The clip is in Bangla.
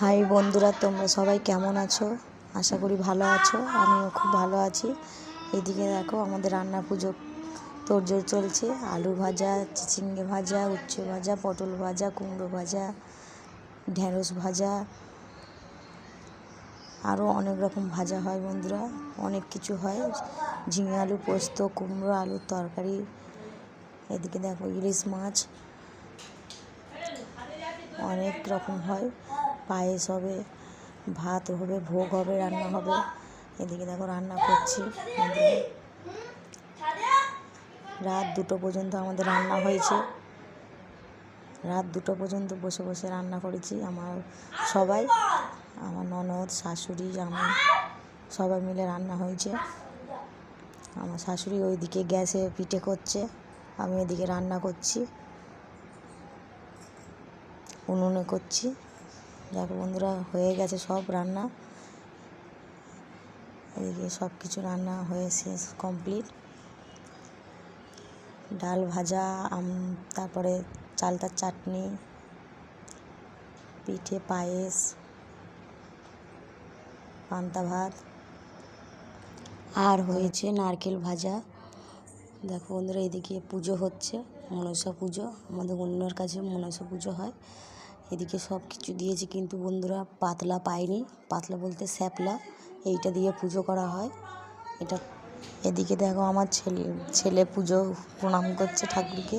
হাই বন্ধুরা, তোমরা সবাই কেমন আছো? আশা করি ভালো আছো, আমিও খুব ভালো আছি। এদিকে দেখো, আমাদের রান্না পুজো তোড়জোড় চলছে। আলু ভাজা, চিচিঙ্গে ভাজা, উচ্ছে ভাজা, পটল ভাজা, কুমড়ো ভাজা ঢ্যাঁড়স ভাজা, আরও অনেক রকম ভাজা হয় বন্ধুরা। অনেক কিছু হয়। ঝিঙে আলু, পোস্ত, কুমড়ো, আলুর তরকারি, এদিকে দেখো ইলিশ মাছ, অনেক রকম হয়। পায়েস হবে, ভাত হবে, ভোগ হবে, রান্না হবে। এদিকে দেখো রান্না করছি। রাত দুটো পর্যন্ত আমাদের রান্না হয়েছে। রাত দুটো পর্যন্ত বসে বসে রান্না করেছি আমার সবাই, আমার ননদ, শাশুড়ি আমি সবাই মিলে রান্না হয়েছে। আমার শাশুড়ি ওইদিকে গ্যাসে পিঠে করছে, আমি এদিকে রান্না করছি, উনুনে করছি। দেখো বন্ধুরা হয়ে গেছে সব রান্না। এদিকে সব কিছু রান্না হয়েছে কমপ্লিট ডাল ভাজা, আম, তারপরে চালতার চাটনি, পিঠে পায়েস, পান্তা ভাত। আর হয়েছে নারকেল ভাজা। দেখো বন্ধুরা এদিকে পুজো হচ্ছে, মনসা পুজো। আমাদের অন্যর কাছে মনসা পুজো হয়। এদিকে সব কিছু দিয়েছি কিন্তু বন্ধুরা, পাতলা পায়নি। পাতলা বলতে শ্যাপলা, এইটা দিয়ে পুজো করা হয়। এটা এদিকে দেখো আমার ছেলে ছেলে পুজো প্রণাম করছে ঠাকুরকে।